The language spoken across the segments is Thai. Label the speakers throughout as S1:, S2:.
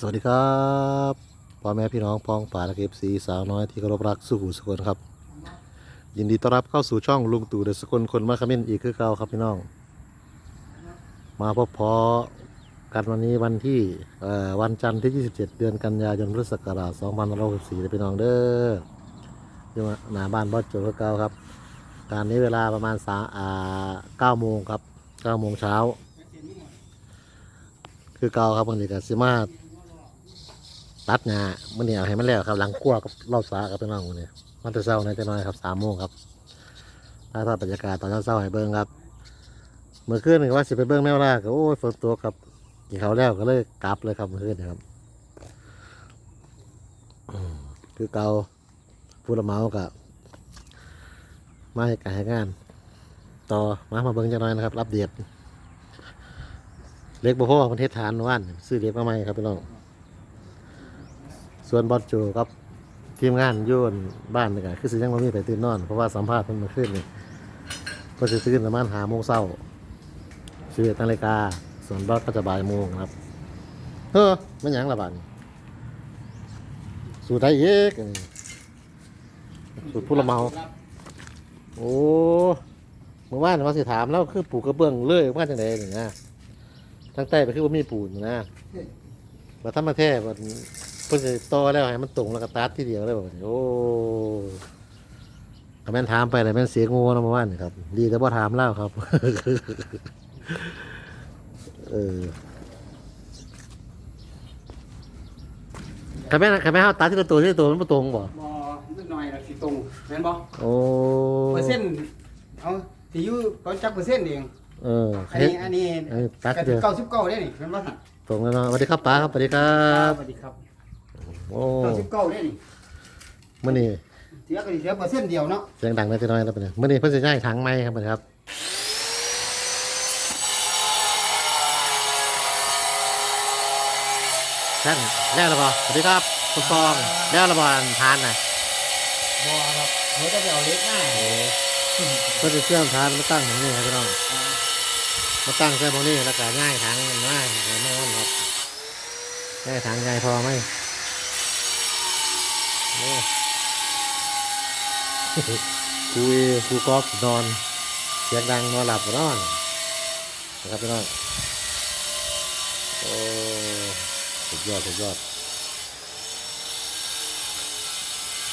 S1: สวัสดีครับพ่อแม่พี่น้องพ้องป่าและเอฟซีสาวน้อยที่เคารพรักสู้หูสกุลครับ ยินดีต้อนรับเข้าสู่ช่องลุงตู่เดอะสกลคนมาคามินอีกคือเก่าครับพี่น้อง มาพบพอกันวันนี้วันที่เอ่อวันจันทร์ที่ 27 เดือนกันยายนพุทธศักราช2564เลยพี่น้องเด้อที่มาหน้าบ้านบอสโจคือเก่าครับการนี้เวลาประมาณสาอ่าโมงครับ9โมงเช้า คือเก่าครับบางทีก็สิมา ตัดหญ้ามื่อนี้เอาให้มันแล้วครับหลังกั้วกับรอบสากับพี่น้องมื่อนี้มันจะเช้าในจะน้อยครับสามโมงครับถ้าทอดบรรยากาศตอนเช้าๆให้เบิ้งครับเมื่อคืนนี่ว่าสิไปเบิ้งแมวล่าก็โอ้ยฝนตกครับกินเขาแล้วก็เลยกลับเลยครับเมื่อคืนนี่ครับคือเกาผู้ละเมากับมาให้การให้งาน ต่อมามาเบิ้งจะน้อยนะครับ รับเดียดเล็กบ่พ่อประเทศฐานว่านซื้อเล็กมาใหม่ครับพี่น้อง ส่วนบอสโจครับทีมงานยุ่นบ้านนี่ก็คือสิยังบ่มีไปตื่นนอน เพราะว่าสัมภาษณ์เพิ่นมาขึ้นนี่ก็สิตื่นประมาณหาโมงเช้าสิบเอ็ดนาฬิกาส่วนบอสก็จะบ่ายโมงครับเฮ้อมันหยังละบาดนี้สูตรไทยเอกอันนี้สูตรผู้ละเมา โอ้เมื่อวานว่าสิถามแล้วคือปลูกกระเบื้องเลยว่าจังไดนี่นะทั้งใต้ไปคือว่ามีปูนนะว่าถ้ามาแท้ว่า เพิ่นสิต่อแล้วให้มันตรงแล้วก็ตัดทีเดียวเลยแบบนี้โอ้ก็แม่นถามไปเลยแม่นเสียงูนะเมื่อวานนี่ครับ ดีแต่บ่ถามเล่าครับ เออขันแม่นขันแม่นเฮาตัดที่ละตัวที่ละตัวมันบ่ตรงบ่
S2: บอนิดหน่อยละสิตรงแม่นบ่
S1: โอ้
S2: เปอร์เซ็นต์เอาสิอยู่เขาจักเปอร์เซ็นต์เอง
S1: เออ
S2: อันนี้อันนี้
S1: เออตัด
S2: กะ
S1: เดียว
S2: เก้าสิบเก้าได้นี่แม่นบ่
S1: ตรงแล้วเนาะสวัสดีครับป้าครับสวัสดีครั
S2: ครับ
S1: บ
S2: สวัสดีครับ
S1: โอ้
S2: เก้าสิบเก้าได้นี่
S1: มื่อนี้
S2: เสียก็สิเสียเปอร์เซ็นต์เดียวเนาะ
S1: เสียงดังนิดหน่อยแล้วเป็นไงมื่อนี้เพิ่นจะย้ายถังไม้ครับเป็นครับท่านแล้วระบอสวัสดีครับคุณฟองแล้วระบอทานน่ะ
S2: บ่ครับเขาจะไปเอาเล็กหน้า
S1: โอ้เพิ่นจะเชื่อมทานมาตั้งตรงนี้ครับพี่น้องมาตั้งใส่ตรงนี้แล้วก็ย้ายถังมาให้แม่วันครับย้ายถังย้ายพอไหม โอ้ครูเอครูกอฟนอนเสียงดังนอนหลับก็นอนนะครับพี่น้องโอ้สุดยอดสุดยอด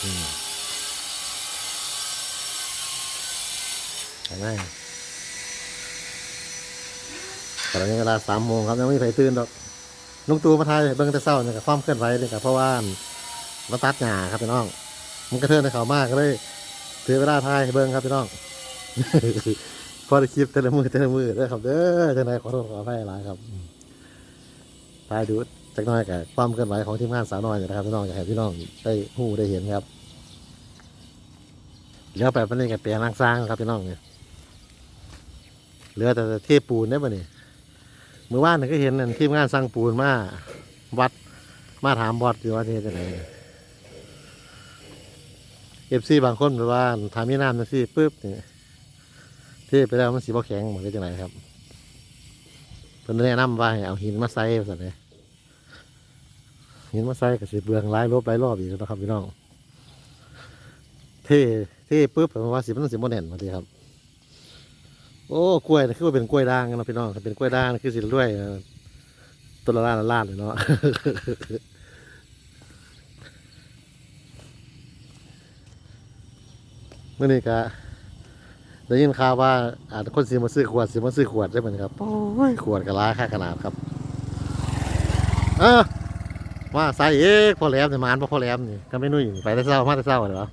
S1: อืมเห็นไหมตอนนี้เวลาสามโมงครับยังไม่มีใครตื่นหรอกลุงตู่มาทายเบิ่งแต่เศร้าเนี่ยกับความเคลื่อนไหวเลยกับเพราะว่า มาตัดหญ้าครับพี่น้อง มันกระเทือนในเขามากก็เลยถือเวลาทายให้เบิ้งครับพี่น้องพอได้คลิปแต่ละมือแต่ละมือเด้อครับเด้อจังไดขอโทษขออภัยหลายครับทายดูจักหน้อยกับความเคลื่อนไหวของทีมงานสาวน้อยนะครับพี่น้องอยากให้พี่น้องได้หู้ได้เห็นครับเหลือแบบนี้กับเปลี่ยนร่างสร้างครับพี่น้องเนี่ยเหลือแต่เทปูนได้ป่ะนี่ยเมื่อวานนี่ก็เห็นนั่นทีมงานสร้างปูนมาวัดมาถามบอสอยู่ว่าเทจะไหน อฟซีบางคนแบบว่าทามีน้ำจังซี่ปุ๊บนี่เทไปแล้วมันสีบ่แข็งเหมือนจังไรครับเพิ่นแนะนำว่าให้เอาหินมาใส่สั่นเลยหินมาใส่ก็สิเบืองหลายรอบหลายรอบอีกนะครับพี่น้องเทเทปุ๊บผมว่าสิมันสิบ่แน่นมาทีครับ โอ้กล้วยนี่คือว่าเป็นกล้วยด่างนะพี่น้องเป็นกล้วยด่างคือสิรวยต้นละล้านละล้านเลยเนาะ มื่อนี้ก็ได้ยินข่าวว่าอาจจะคนสิมาซื้อขวดสิมาซื้อขวดได้เหมือนครับ โอ้ยขวดกับราคาขนาดครับเออว่าใส่เอ๊พอแหลมเนี่ยมานบ่พอแหลมนี่ก็ไม่นุ่ยไปได้เศร้ามาได้เศร้าเหรอ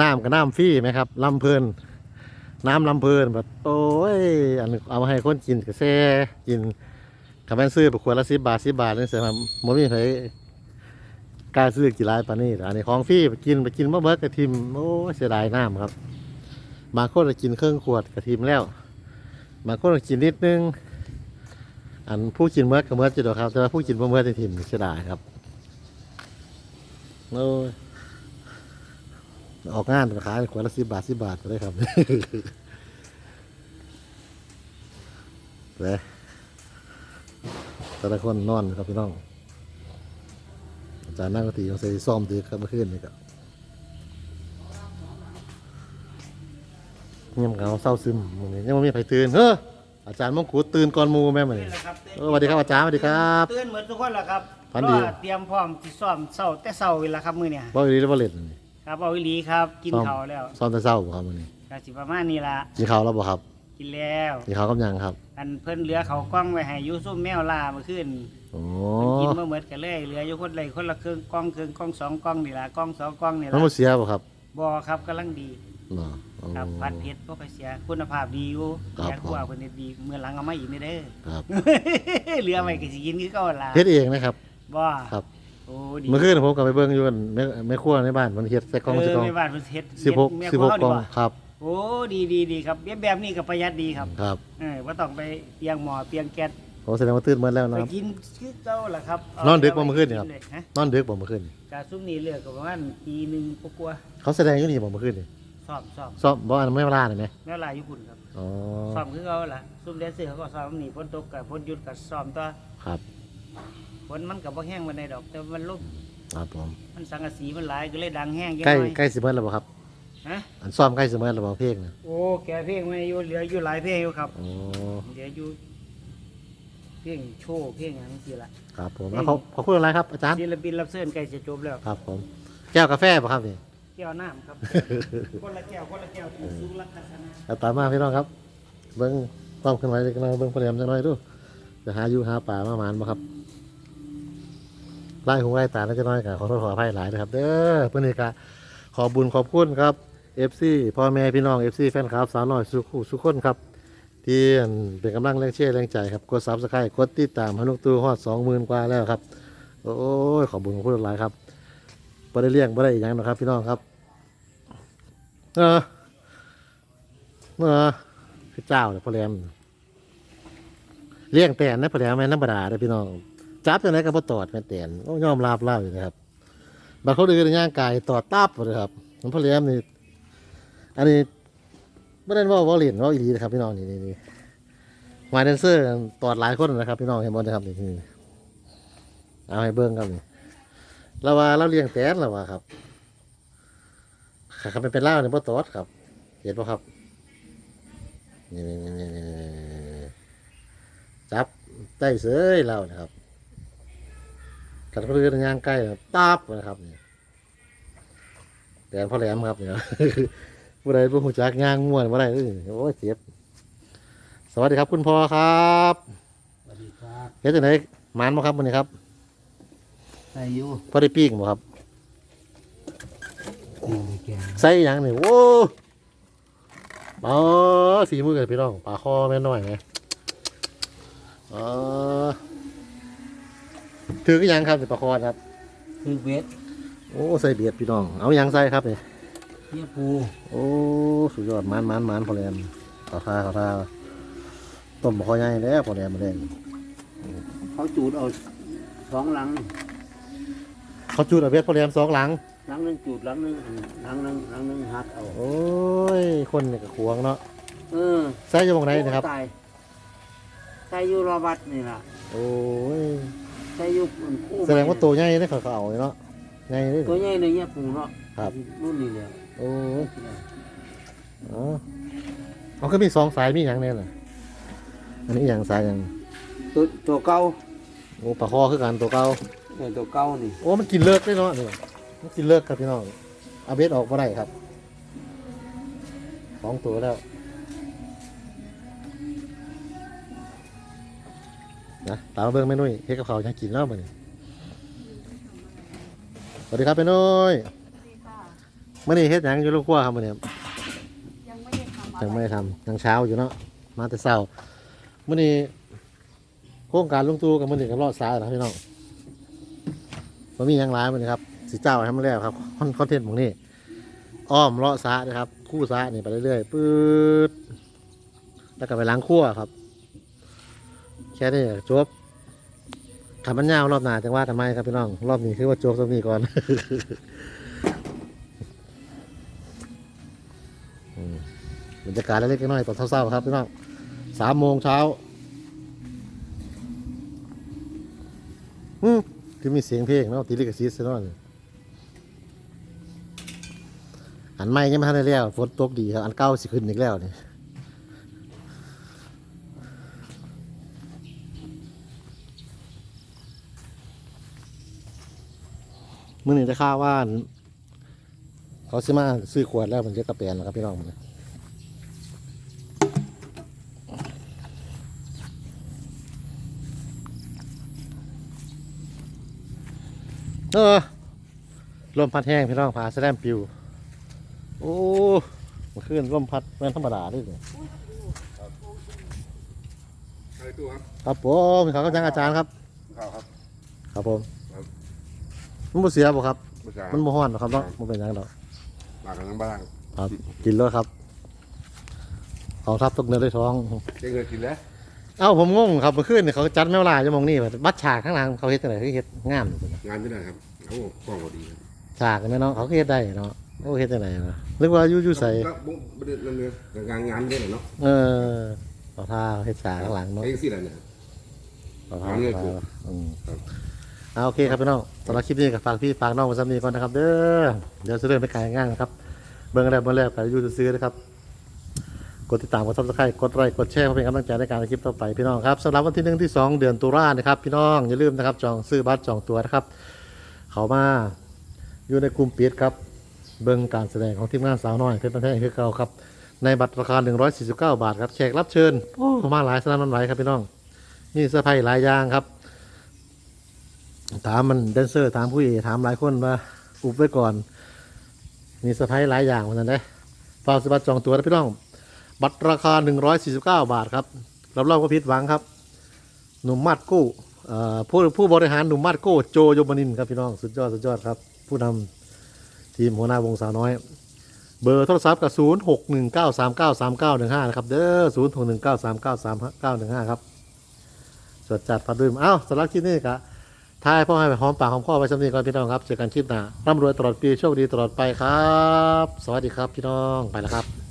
S1: น้ำกับน้ำฟรีไหมครับลำเพลินน้ำลำเพลินแบบโอ้ยอันเอามาให้คนกินกาแฟกินกับแม่นซื้อไปขวดละสิบบาทสิบบาทนี่เสียมันบ่มีใคร กล้าซื้อกี่รายปานนี้อันนี้ของฟรีไปกินไปกินมะเบิดกระทิมโอ้เสียดายน้ำครับบางคนก็กินเครื่องขวดกระทิมแล้วบางคนก็กินนิดนึง อันผู้กินเมื่อกับเมื่อจุดอครับ แต่ว่าผู้กินบ่เมื่อกระทิมเสียดายครับโอ้ยออกงานขายขวดละสิบบาทสิบบาทก็ได้ครับเลยแต่ละคนนอนครับพี่น้อง จารย์นั่งกติเขาใส่ซ่อมตีครับเมื่อคืนนี่ก็เงียบเหงาเศร้าซึมมื้อนี้ยังไม่มีใครตื่นเฮ้ออาจารย์มงกุฎตื่นก่อนหมูแม่มื้อ
S2: นี่
S1: นี้
S2: แหละครับ
S1: เออสวัสดีครับอาจารย์สวัสดีครับ
S2: เตือนเหมือนทุกคนแหละครับ
S1: ฝันดี
S2: ก็เตรียมพร้อมที่ซ้อมเช้าแต่เช้าเวลาครับมื้อเนี่ย
S1: บ่อีหลีหรือบ่เล่นนี่
S2: ครับเอาอีหลีครับกิน
S1: ซ้อม
S2: ข้าวแล้ว
S1: ซ้อมแต่เช้าบ่ครับมื้อนี้
S2: ก็สิประมาณนี้ล่ะ
S1: กินข้าวแล้วบ่ครับ
S2: กินแล้ว
S1: กินข้าวกับหยังครับ
S2: อันเพิ่นเหลือเขาวกล้องไว้ให้อยู่ซุ่มแมวล่าเมื่อคืน
S1: โอ้
S2: กินมาหมดกันเลยเหลืออยู่คนใดคนละครึ่งกล้องครึ่งกล้องสองกล้องนี่ล่ะกล้องสองกล้องนี่
S1: มัน
S2: ล่ะ
S1: บ่เสียบ่ครับ
S2: บ่ครับกำลังดี
S1: เนาะโอ้
S2: ครับพัดเพชรบ่ไปเสียคุณภาพดีอยู่
S1: ครับ
S2: อยากว่าเพิ่นเฮ็ดดีเมื่อหลังเอามาอีกนี่เด้อ
S1: ครับ
S2: เหลือไว้ก็สิกินคือเก่าล่ะ
S1: เฮ็ดเองนะครับ
S2: บ่
S1: ครับ
S2: โอ้ดี
S1: เมื่อคืนผมก็ไปเบิ่งอยู่กันแม่แม่ครัวในบ้านมันเฮ็ดใส่กล่อง
S2: เอ
S1: ใส่
S2: อก
S1: ล่อง
S2: แม่บ้านเพิ่นเฮ็ด
S1: สิบหก
S2: แม่
S1: สิบหก
S2: ครัว
S1: กล่อง
S2: เฮาดีว่า
S1: ครับ
S2: โอ้ดีดีดีครับแบบแบบนี้ก็ประหยัดดีครับ
S1: ครับ
S2: เออบ่ต้องไปเตียงหมอเตียงแก๊ส
S1: โอ้แสดงว่าตื่นหมดแล้ว
S2: ไป
S1: นะครับ
S2: กินคือเก่าล่ะครับเาน
S1: อนดึกบ่เมื่อคืนนี่ครับ
S2: ฮะ
S1: นอนดึกบ่เมื่อคืนนี่
S2: กาซุ่มนี้เลือกก็ประมาณปีหนึงกว่า
S1: เขาแสดงอยู่นี่บ่เมื่อคืนนี่
S2: ๆซ้อมซ้อม
S1: ซ้อมบ่อันไม่เวลาได้ไหม
S2: แม่ลายญี่ปุ่นครับ
S1: อ๋อ
S2: ซ้อมคือเขาล่ะซุ่มแดนเซอร์เขาก็ซ้อมนี่ฝนตกกับฝนหยุดกับซ้อมต่อ
S1: ครับ
S2: ฝนมันก็บ่แห้งวันใดดอก แต่มันลม
S1: ครับผม
S2: มันสังกะสีมันหลายก็เลยดังแห้งจัง
S1: ใกล้
S2: หน่อย
S1: ใกล้สิเบิดแล้วบ่ครับ
S2: ฮะ
S1: อันซ้อมใกล้สิเบิดแล้วบ่เพลงน่ะ
S2: โอ้แกเพลงมาอยู่เหลืออยู่หลายเพลงอยู่ครับ
S1: อ๋อ
S2: เหลืออยู่เพลงโชว์เพลงหยังซี่ล่ะ
S1: ครับผมแล้วขอขอบคุณอะไรครับอาจารย์
S2: ศิลปินรับเชิญใกล้จะจบแล้ว
S1: ครับผมแก้วกาแฟบ่ครับนี่
S2: แก้วน้ำครับ คนละแก้วคนละแก้วถูกสุลักษณะ
S1: เอาตามมาพี่น้องครับ เบิ่งความขึ้นไหวเล็กน้อยเบิ่งพอแหลมจังหน่อยดูจะหาอยู่หาป่ามาหมานบ่ครับไล่หูไล่ตาจังน้อยก็ขอโทษขออภัยหลายนะครับ เด้อเพิ่นนี่ก็ขอบุญขอบคุณครับ FC พ่อแม่พี่น้อง FC แฟนคลับสาวน้อยสุขุสุขคนครับที่เป็นกำลังแรงเชียร์แรงใจครับกดซับสไครต์กดติดตามพนุกตูฮอดสองหมื่นกว่าแล้วครับ โอ้ยขอบุญขอบคุณหลายครับบ่ได้เลี้ยงบ่ได้อีกอย่างนะครับ พี่น้องครับเออเออคือเจ้าเนี่ยพ่อแรมเลี้ยงแตนนะพ่อแรมแม่นธรรมดาเด้อพี่น้อง จับจังไดก็บ่ตอดแม่แตนโอ้ยอมรับเล่าอยู่นะครับบางเขาดื้อย่างกายตอดตับเลยครับผมพ่อแรมนี่ อันนี้ไม่ได้ว่าว่าเหรียญว่าอีลีนะครับพี่น้องนี่นี่นี่วาแดนเซอร์ตอดหลายคนนะครับ พี่น้องเห็นหมดนะครับนี่นี่เอาให้เบิ้งครับนี่เราว่าเราเลี้ยงแตนเราว่าครับขับเป็นเป็นเล่าเนี่ยพ่ตอดครับ เห็นป่ะครับนี่นี่นี่นี่นี่จับได้เสยเรานะครับกัดเรือย่างใกล้นะครับตับนะครับนี่แตนพ่อแหลมครับเนี่ย ผู้ใดผู้หูจักย่างม่วนบ่ได้เอ้ยโอ้ยเจ็บ สวัสดีครับ คุณพ่อครับ
S2: สวัสดีครับ
S1: เฮ็ดจังไดหมานบ่ครับมื้อนี้ครับ
S2: ใส่อยู่
S1: พอได้ปิ้งบ่ครับ
S2: นี่แกง
S1: ใส่หยังนี่โอ้ปลาฝีมือกันพี่น้องปลาคอแม่น้อยไหมอ๋อถือก็ยังครับสิปลาคอครับ
S2: คือเวท
S1: โอ้ใส่เบียดพี่น้อง เอาหยังใส่ครับนี่
S2: เนี่ยปู
S1: โอ้สุดยอดมันมันมันพอแลมขอท่าขอท่าต้มบ่คอใหญ่แล้วพอแลมมาแดง
S2: เขาจูดเอาสองหลัง
S1: เขาจุดเอาเบ็ดพอแลมสองหลัง
S2: หลังหนึงจูดหลังหนึงหลังหนึงหลังหนึงหักเอา
S1: โอ้ยคนนี่ก็ขวงเนาะ
S2: เออ
S1: ใส่อยู่ตรงไหนนะครับ
S2: ตายใส่อยู่รอบัดนี่ล่ะ
S1: โอ้ย
S2: ใส่อยู่คู่
S1: แสดงว่าตัวใหญ่นี่เขาก็เอาเนาะใหญ่เลย
S2: ตัวใหญ่เลยเนี่ยปูเนาะ
S1: ครับ
S2: รุ่นนี้เลย
S1: โอ้ยอ๋อเอาก็มีสองสายมีอย่างแน่น่ะอันนี้อย่างสายอย่าง
S2: ตัวตัวเก่า
S1: โอ้ปลาคอคือกันตัวเก่า
S2: เนี่ยตัวเก่านี่
S1: โอ้มันกินเลิกได้เนาะนี่มันกินเลิกครับพี่น้องเอาเบ็ดออกมาได้ครับสองตัวแล้วนะตามมาเบิ้งแม่นุ้ยเฮ็ดกับเขาวยังกินแล้วมื้อนี้สวัสดีครับแม่นุ้ย
S3: ดีค่ะ
S1: มื่อนี้เฮ็ดหยังอยู่ลูกครัวครับมื่อนี้
S3: ยังไม่ได้ทำอะ
S1: ยัง
S3: ไร
S1: ไม่ได้ทำยังเช้าอยู่เนาะมาแต่เช้ามื่อนี้โครงการลุงตู่กับมื่อนี้กับรอดสายนะพี่น้องมันมีหยังหลายมื่อนี้ครับสีเจ้าให้มันแล้วครับคอนคอนเทนต์ของนี่อ้อมเลาะสานะครับ คู่สานี่ไปเรื่อยๆปื๊ดแล้วก็ไปล้างครัวครับ แค่นี้ก็จบขับมันยาวรอบหน้าจังว่าทำไมครับพี่น้อง รอบนี้คือว่าจบตรงนี้ก่อน รยากาศเล็กๆน้อยๆตอนเช้าๆครับพี่น้องสามโมงเช้าอืมคือมีเสียงเพลงเนาะตีลิกซีสเนาะอันใหม่ยังไม่ทันได้แล้วฝนตกดีครับ อันเก่าสิขึ้นอีกแล้วนี่มื่อหนึ่งจะข่าว่านเขาซื้อมาซื้อขวดแล้วมันจะกระเปลี่ยนนะครับพี่น้องมัน เออลมพัดแห้งพี่น้องพาแสดงปิว โอ้มันขึ้นลมพัดแม่นธรรมดาด้วยเนี่ย
S4: ใครตู้ครับ
S1: ครับผมขอบคุณอาจารย์ครับ
S4: ข้าวครับ
S1: ครับผม
S4: ครับ
S1: มันบ่เสียบ่ครับ
S4: ภาษา
S1: มันบ่ฮ้อนหรอกครับเนาะมันเป็นหยังดอก
S4: ปากกันน้ำบ้าง
S1: ครับ กินแล้วครับของทับตกเนื้อด้วยท้อง
S4: เจ๊เงินกินแล้ว
S1: เอ้าผมงงครับเมื่อคืนนี่เขาจัดแมวลายจะมองนี่แบบบัดฉากข้างหลังเขาเฮ็ดจังไดคือเฮ็ดงาม
S4: งานที่ไหนครับโอ้กล้องพอดีครับ
S1: ฉากแม่เนาะเขาก็เฮ็ดได้เนาะโอ้เฮ็ดจังไดเนาะนึกว่าอยู่อยู่ใส่
S4: ก็บุ้งประเด็นเรื่องงานงานได้เหรอเนาะ
S1: เออเอาท่าเฮ็ดฉากข้างหลังเนาะ
S4: ไอ้สิอะไรเนี่ย
S1: เอาท่า
S4: เอาเลย
S1: เอา
S4: ครู
S1: ท่าอืม
S4: ครับ
S1: เอาโอเคครับพี่น้องสำหรับคลิปนี้ก็ฝากพี่ฝากน้องไว้ซ้ำนี้ก่อนนะครับเด้อเดี๋ยวจะเริ่มไปขายงานนะครับเบิ่งแล้วเบิ่งแล้วไปอยู่ซื้อๆนะครับ กดติดตามกดซับสไครต์กดไลค์กดแชร์เพื่อเป็นกำลังใจในการทำคลิปต่อไปพี่น้องครับสำหรับวันที่หนึ่งที่สองเดือนตุลานะครับพี่น้องอย่าลืมนะครับจองซื้อบัตรจองตั๋วนะครับ เขามาอยู่ในกลุ่มปิดครับเบิ่งการแสดงของทีมงานสาวน้อยเพชรบันแท้คือเก่าครับในบัตรราคา 149 บาทครับแขกรับเชิญโอ้มาหลายสนามนันไหวครับพี่น้องมีเสื้อผ้าหลายอย่างครับ ถามมันแดนเซอร์ถามผู้ใหญ่ถามหลายคนว่าอุบไว้ก่อน มีเซอร์ไพรส์หลายอย่างเหมือนกันนะฝากสบัตรจองตัวนะพี่น้อง บัตรราคา 149 บาทครับรับรองว่าผิดหวังครับ หนุ่มมาดกู้ผู้ผู้บริหารหนุ่มมาดกู้โจโยบานินครับพี่น้องสุดยอดสุดยอดครับ ผู้นำทีมหัวหน้าวงสาวน้อย เบอร์โทรศัพท์กับ 0 6 1 9 3 9 3 9 1 5 นะครับเด้อ0 6 1 9 3 9 3 9 1 5 ครับจดจัดพัดดื่มอ้าวสำหรับที่นี่ครับทายพ่อให้หอมปากหอมคอไปสำนีก่อนพี่น้องครับเจอกันคลิปหน้าร่ำรวยตลอดปีโชคดีตลอดไปครับ สวัสดีครับพี่น้องไปแล้วครับ